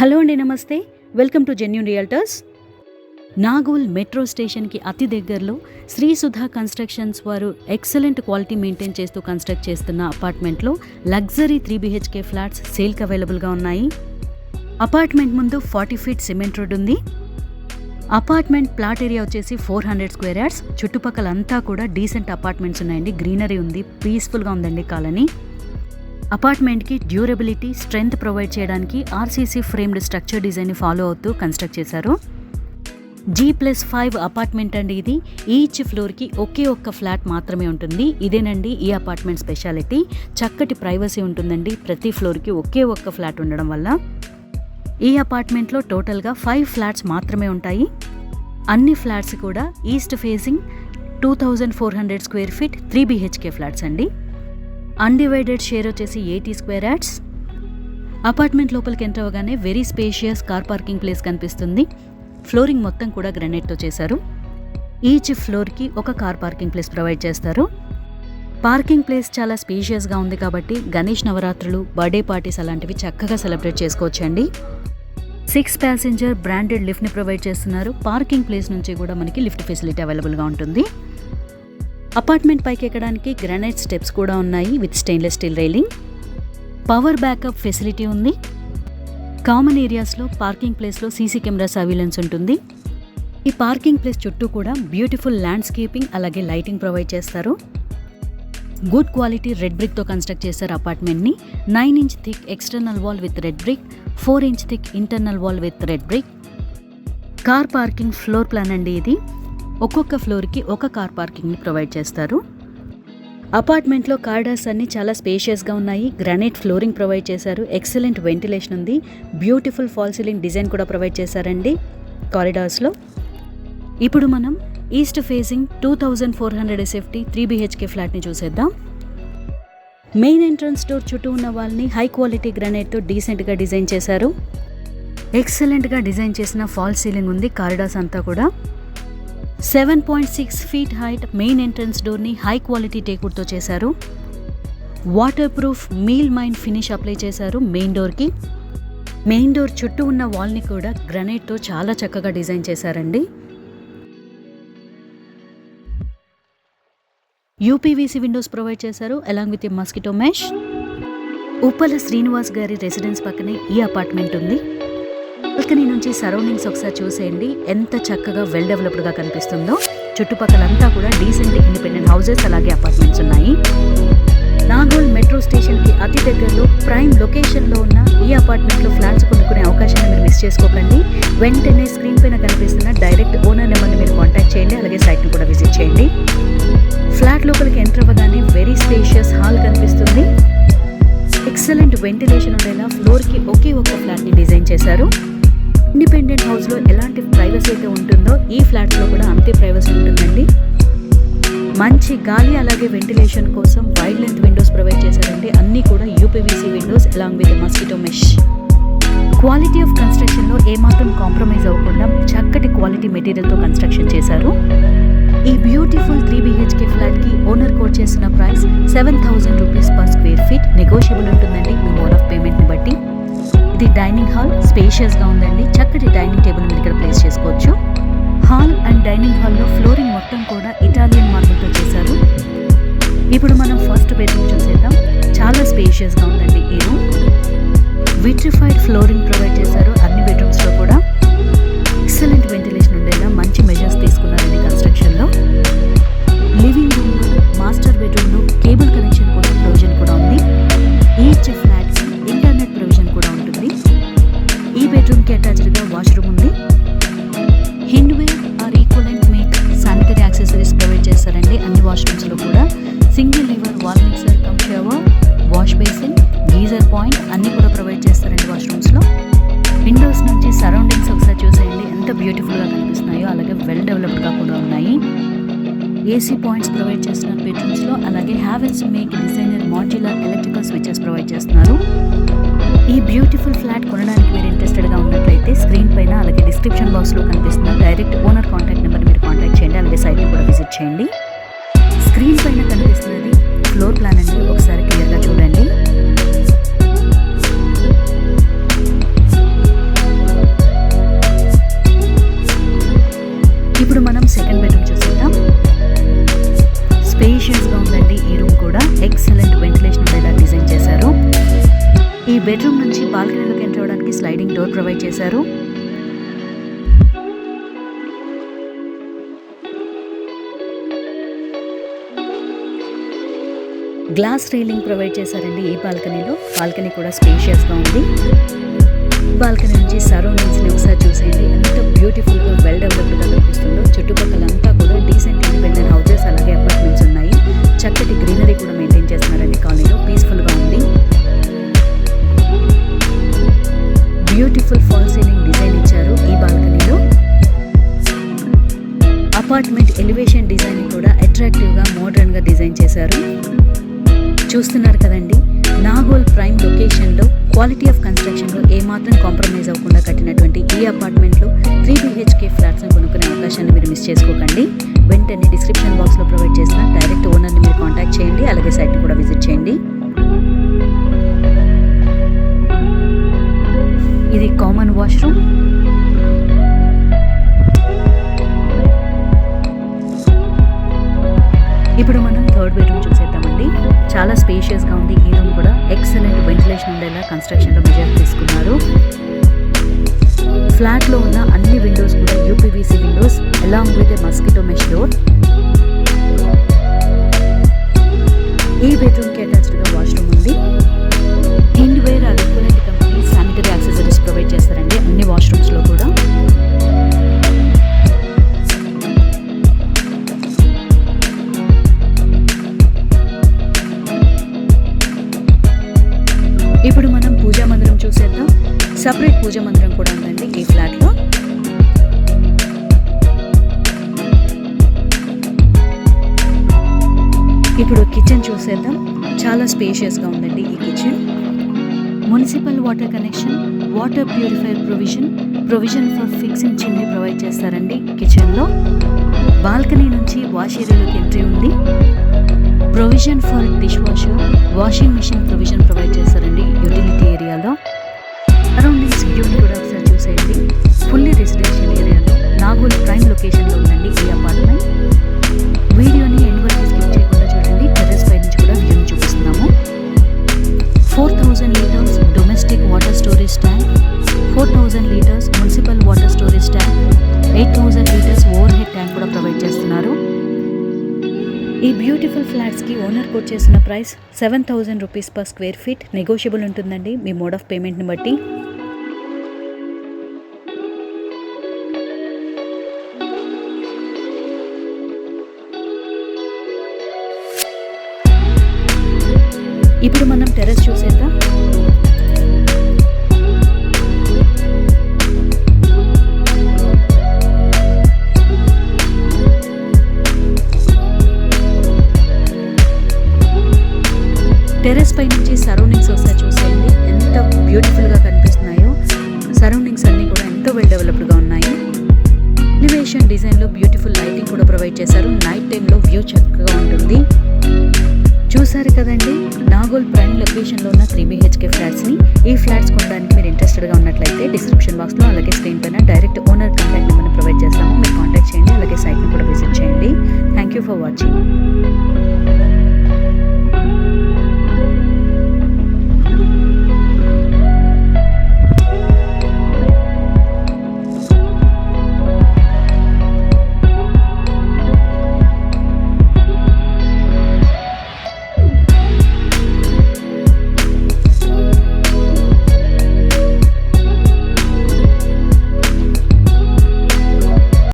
Hello అండి నమస్తే. Welcome to genuine realtors. Nagole metro స్టేషన్కి అతి దగ్గరలో శ్రీ సుధా కన్స్ట్రక్షన్స్ వారు ఎక్సలెంట్ క్వాలిటీ మెయింటైన్ చేస్తూ కన్స్ట్రక్ట్ చేస్తున్న అపార్ట్మెంట్లో లగ్జరీ త్రీ బీహెచ్కే ఫ్లాట్స్ సేల్కి అవైలబుల్గా ఉన్నాయి. అపార్ట్మెంట్ ముందు ఫార్టీ ఫీట్ సిమెంట్ రోడ్ ఉంది. అపార్ట్మెంట్ ప్లాట్ ఏరియా వచ్చేసి ఫోర్ హండ్రెడ్ స్క్వేర్ యార్డ్స్. చుట్టుపక్కల అంతా కూడా డీసెంట్ అపార్ట్మెంట్స్ ఉన్నాయండి. గ్రీనరీ ఉంది. పీస్ఫుల్గా ఉందండి కాలనీ. అపార్ట్మెంట్కి డ్యూరబిలిటీ స్ట్రెంగ్త్ ప్రొవైడ్ చేయడానికి ఆర్సీసీ ఫ్రేమ్డ్ స్ట్రక్చర్ డిజైన్ని ఫాలో అవుతూ కన్స్ట్రక్ట్ చేశారు. జీ ప్లస్ ఫైవ్ అపార్ట్మెంట్ అండి ఇది. ఈచ్ ఫ్లోర్కి ఒకే ఒక్క ఫ్లాట్ మాత్రమే ఉంటుంది. ఇదేనండి ఈ అపార్ట్మెంట్ స్పెషాలిటీ. చక్కటి ప్రైవసీ ఉంటుందండి. ప్రతి ఫ్లోర్కి ఒకే ఒక్క ఫ్లాట్ ఉండడం వల్ల. ఈ అపార్ట్మెంట్లో టోటల్గా ఫైవ్ ఫ్లాట్స్ మాత్రమే ఉంటాయి. అన్ని ఫ్లాట్స్ కూడా east facing two thousand four hundred square feet three BHK flats అండి. అన్డివైడెడ్ షేర్ వచ్చేసి ఎయిటీ స్క్వేర్ యాడ్స్ అపార్ట్మెంట్ లోపలికి ఎంటర్ అవ్వగానే very spacious car parking place కనిపిస్తుంది. ఫ్లోరింగ్ మొత్తం కూడా గ్రనైట్తో చేశారు. ఈచ్ ఫ్లోర్కి ఒక కార్ పార్కింగ్ ప్లేస్ ప్రొవైడ్ చేస్తారు. పార్కింగ్ ప్లేస్ చాలా స్పేషియస్గా ఉంది కాబట్టి గణేష్ నవరాత్రులు బర్త్డే పార్టీస్ అలాంటివి చక్కగా సెలబ్రేట్ చేసుకోవచ్చండి. సిక్స్ ప్యాసింజర్ బ్రాండెడ్ లిఫ్ట్ని ప్రొవైడ్ చేస్తున్నారు. పార్కింగ్ ప్లేస్ నుంచి కూడా మనకి లిఫ్ట్ ఫెసిలిటీ అవైలబుల్గా ఉంటుంది. అపార్ట్మెంట్ పైకి ఎక్కడానికి గ్రానైట్ స్టెప్స్ కూడా ఉన్నాయి with stainless steel railing. Power backup facility ఉంది. కామన్ ఏరియాస్లో పార్కింగ్ ప్లేస్లో సీసీ కెమెరా సర్వీలెన్స్ ఉంటుంది. ఈ పార్కింగ్ ప్లేస్ చుట్టూ కూడా బ్యూటిఫుల్ ల్యాండ్స్కేపింగ్ అలాగే లైటింగ్ ప్రొవైడ్ చేస్తారు. గుడ్ క్వాలిటీ రెడ్ బ్రిక్తో కన్స్ట్రక్ట్ చేశారు అపార్ట్మెంట్ని. Nine inch thick external wall with red brick four inch thick internal wall with red brick. Car parking floor plan అండి ఇది. ఒక్కొక్క ఫ్లోర్కి ఒక కార్ పార్కింగ్ని ప్రొవైడ్ చేస్తారు. అపార్ట్మెంట్లో కార్డర్స్ అన్ని చాలా స్పేషియస్గా ఉన్నాయి. గ్రానైట్ ఫ్లోరింగ్ ప్రొవైడ్ చేశారు. ఎక్సలెంట్ వెంటిలేషన్ ఉంది. బ్యూటిఫుల్ ఫాల్ సీలింగ్ డిజైన్ కూడా ప్రొవైడ్ చేశారండి కారిడార్స్లో. ఇప్పుడు మనం east facing two thousand four hundred SFT three BHK ఫ్లాట్ని చూసేద్దాం. మెయిన్ ఎంట్రన్స్ డోర్ చుట్టూ ఉన్న వాళ్ళని హై క్వాలిటీ గ్రానైట్తో డీసెంట్గా డిజైన్ చేశారు. ఎక్సలెంట్గా డిజైన్ చేసిన ఫాల్ సీలింగ్ ఉంది కారిడార్స్ అంతా కూడా. Seven point six feet height main entrance డోర్ని high quality టేకుడ్తో చేశారు. Water proof melamine finish apply చేశారు మెయిన్ డోర్కి. మెయిన్ డోర్ చుట్టూ ఉన్న వాల్ని కూడా గ్రనైట్తో చాలా చక్కగా డిజైన్ చేశారండి. యూపీవీసీ విండోస్ ప్రొవైడ్ చేశారు along with mosquito mesh. Uppala Srinivas గారి రెసిడెన్స్ పక్కనే ఈ అపార్ట్మెంట్ ఉంది. బాల్కనీ నుంచి సరౌండింగ్స్ ఒకసారి చూసేయండి. ఎంత చక్కగా వెల్ డెవలప్డ్గా కనిపిస్తుందో. చుట్టుపక్కలంతా కూడా డీసెంట్ ఇండిపెండెంట్ హౌసెస్ అలాగే అపార్ట్మెంట్స్ ఉన్నాయి. నాగోల్ మెట్రో స్టేషన్కి అతి దగ్గరలో ప్రైమ్ లొకేషన్లో ఉన్న ఈ అపార్ట్మెంట్లో ఫ్లాట్స్ కొనుక్కునే అవకాశాన్ని మీరు మిస్ చేసుకోకండి. వెంటనే స్క్రీన్ పైన కనిపిస్తున్న డైరెక్ట్ ఓనర్ నెంబర్ని మీరు కాంటాక్ట్ చేయండి అలాగే సైట్ను కూడా విజిట్ చేయండి. ఫ్లాట్ లోపలికి ఎంటర్ అవ్వగానే వెరీ స్పేషియస్ హాల్ కనిపిస్తుంది. ఎక్సలెంట్ వెంటిలేషన్ ఉండేలా ఫ్లోర్కి ఒకే ఒక్క ఫ్లాట్ని డిజైన్ చేశారు. ఇండిపెండెంట్ హౌస్లో ఎలాంటి ప్రైవసీ అయితే ఉంటుందో ఈ ఫ్లాట్స్లో కూడా అంతే ప్రైవసీ ఉంటుందండి. మంచి గాలి అలాగే వెంటిలేషన్ కోసం వైడ్ లెంత్ విండోస్ ప్రొవైడ్ చేశారంటే అన్నీ కూడా UPVC windows along with mosquito mesh. Quality of కన్స్ట్రక్షన్లో ఏమాత్రం కాంప్రమైజ్ అవ్వకుండా చక్కటి క్వాలిటీ మెటీరియల్తో కన్స్ట్రక్షన్ చేశారు. ఈ బ్యూటిఫుల్ త్రీ బిహెచ్కే ఫ్లాట్కి ఓనర్ కోట్ చేసిన price seven thousand rupees per square feet negotiable ఉంటుందండి. మీ మోడ్ ఆఫ్ పేమెంట్ని బట్టి. ఇది డైనింగ్ హాల్ స్పేషియస్గా ఉందండి. చక్కటి డైనింగ్ టేబుల్ మీరు ఇక్కడ ప్లేస్ చేసుకోవచ్చు. హాల్ అండ్ డైనింగ్ హాల్లో ఫ్లోరింగ్ మొత్తం కూడా ఇటాలియన్ మార్బుల్తో చేశారు. ఇప్పుడు మనం ఫస్ట్ బెడ్రూమ్ చూసేద్దాం. చాలా స్పేషియస్గా ఉందండి ఈ రూమ్. విట్రిఫైడ్ ఫ్లోరింగ్ ప్రొవైడ్ చేశారు. ఏసీ పాయింట్స్ ప్రొవైడ్ చేస్తున్నారు బెడ్రూమ్స్లో అలాగే Havells make designer modular electrical switches provide చేస్తున్నారు. ఈ బ్యూటిఫుల్ ఫ్లాట్ కొనడానికి మీరు ఇంట్రెస్టెడ్గా ఉన్నట్లయితే స్క్రీన్ పైన అలాగే డిస్క్రిప్షన్ బాక్స్లో కనిపిస్తున్న డైరెక్ట్ ఓనర్ కాంటాక్ట్ నెంబర్ మీరు కాంటాక్ట్ చేయండి అలాగే సైట్ని కూడా విజిట్ చేయండి. స్క్రీన్ పైన కనిపిస్తున్నది ఫ్లోర్ ప్లాన్ బెడ్రూమ్ నుంచి బాల్కనీలోకి ఎంటర్ అవ్వడానికి స్లైడింగ్ డోర్ ప్రొవైడ్ చేశారు. గ్లాస్ రీలింగ్ ప్రొవైడ్ చేశారండి ఈ బాల్కనీలో. బాల్కనీ కూడా స్పేషియస్గా ఉంది. బాల్కనీ నుంచి సరౌండింగ్స్ని ఒకసారి చూసేయండి. ఎంత బ్యూటిఫుల్గా వెల్ డెవలప్డ్గా కనిపిస్తుందో. చుట్టుపక్కల అంతా కూడా డీసెంట్ ఇండిపెండెంట్ హౌసెస్ అలాగే అపార్ట్మెంట్స్ ఉన్నాయి. చక్కటి గ్రీనరీ కూడా మెయింటైన్ చేస్తున్నారండి కాలనీలో. పీస్ఫుల్గా ఉంది. బ్యూటిఫుల్ ఫాల్ సీలింగ్ డిజైన్ ఇచ్చారు ఈ బాల్కనీలో. అపార్ట్మెంట్ ఎలివేషన్ డిజైన్ కూడా అట్రాక్టివ్గా మోడర్న్గా డిజైన్ చేశారు. చూస్తున్నారు కదండి నాగోల్ ప్రైమ్ లొకేషన్లో క్వాలిటీ ఆఫ్ కన్స్ట్రక్షన్లో ఏమాత్రం కాంప్రమైజ్ అవ్వకుండా కట్టినటువంటి ఈ అపార్ట్మెంట్లో త్రీ బిహెచ్కే ఫ్లాట్స్ని కొనుక్కునే అవకాశాన్ని మీరు మిస్ చేసుకోకండి. వెంటనే డిస్క్రిప్షన్ బాక్స్లో ప్రొవైడ్ చేసిన డైరెక్ట్ ఓనర్ని మీరు కాంటాక్ట్ చేయండి అలాగే సైట్ని కూడా విజిట్ చేయండి. ఇది కామన్ వాష్రూమ్. ఇప్పుడు మనం థర్డ్ బెడ్రూమ్ చూసేద్దామండి. చాలా స్పేషియస్గా ఉంది. ఈ రూమ్ కూడా ఎక్సలెంట్ వెంటిలేషన్ ఉండేలా కన్స్ట్రక్షన్లో మెజర్ తీసుకున్నారు ఫ్లాట్లో ఉన్న అన్ని విండోస్ కూడా UPVC windows along with mosquito mesh door ఈ బెడ్రూమ్ చూసేద్దాం. సపరేట్ పూజ మందిరం కూడా ఉందండి ఈ ఫ్లాట్లో. ఇప్పుడు కిచెన్ చూసేద్దాం. చాలా స్పేషియస్గా ఉందండి ఈ kitchen municipal water connection water purifier provision provision for fixing chimney provide చేస్తారండి కిచెన్లో బాల్కనీ నుంచి వాష్ ఏరియాలోకి ఎంట్రీ ఉంది. Provision for dish washer washing machine provision provide చేస్తారండి యూటిలిటీ అరౌండింగ్స్ వ్యూని కూడా ఒకసారి చూసేయండి ఫుల్లీ రెసిడెన్షియల్ ఏరియా ఈ బ్యూటిఫుల్ ఫ్లాట్స్కి ఓనర్ కోట్ చేసిన price seven thousand rupees per square feet negotiable ఉంటుందండి. మీ మోడ్ ఆఫ్ పేమెంట్ని బట్టి. ఇప్పుడు మనం టెర్రస్ చూసేద్దాం. టెర్రస్ పై నుంచి సరౌండింగ్స్ ఒకసారి చూసేయండి ఎంత బ్యూటిఫుల్గా కనిపిస్తున్నాయో. సరౌండింగ్స్ అన్నీ కూడా ఎంతో వెల్ డెవలప్డ్గా ఉన్నాయి. ఎలివేషన్ డిజైన్లో బ్యూటిఫుల్ లైటింగ్ కూడా ప్రొవైడ్ చేశారు. నైట్ టైంలో వ్యూ చక్కగా ఉంటుంది. చూసారు కదండి నాగోల్ ప్రైమ్ లొకేషన్లో ఉన్న త్రీ బీహెచ్కే ఫ్లాట్స్ని ఈ ఫ్లాట్స్ కొనడానికి మీరు ఇంట్రెస్టెడ్గా ఉన్నట్లయితే డిస్క్రిప్షన్ బాక్స్లో అలాగే స్క్రీన్ పైన డైరెక్ట్ ఓనర్ కాంటాక్ట్ నెంబర్ని ప్రొవైడ్ చేస్తాము. మీరు కాంటాక్ట్ చేయండి అలాగే సైట్ని కూడా విజిట్ చేయండి. Thank you for watching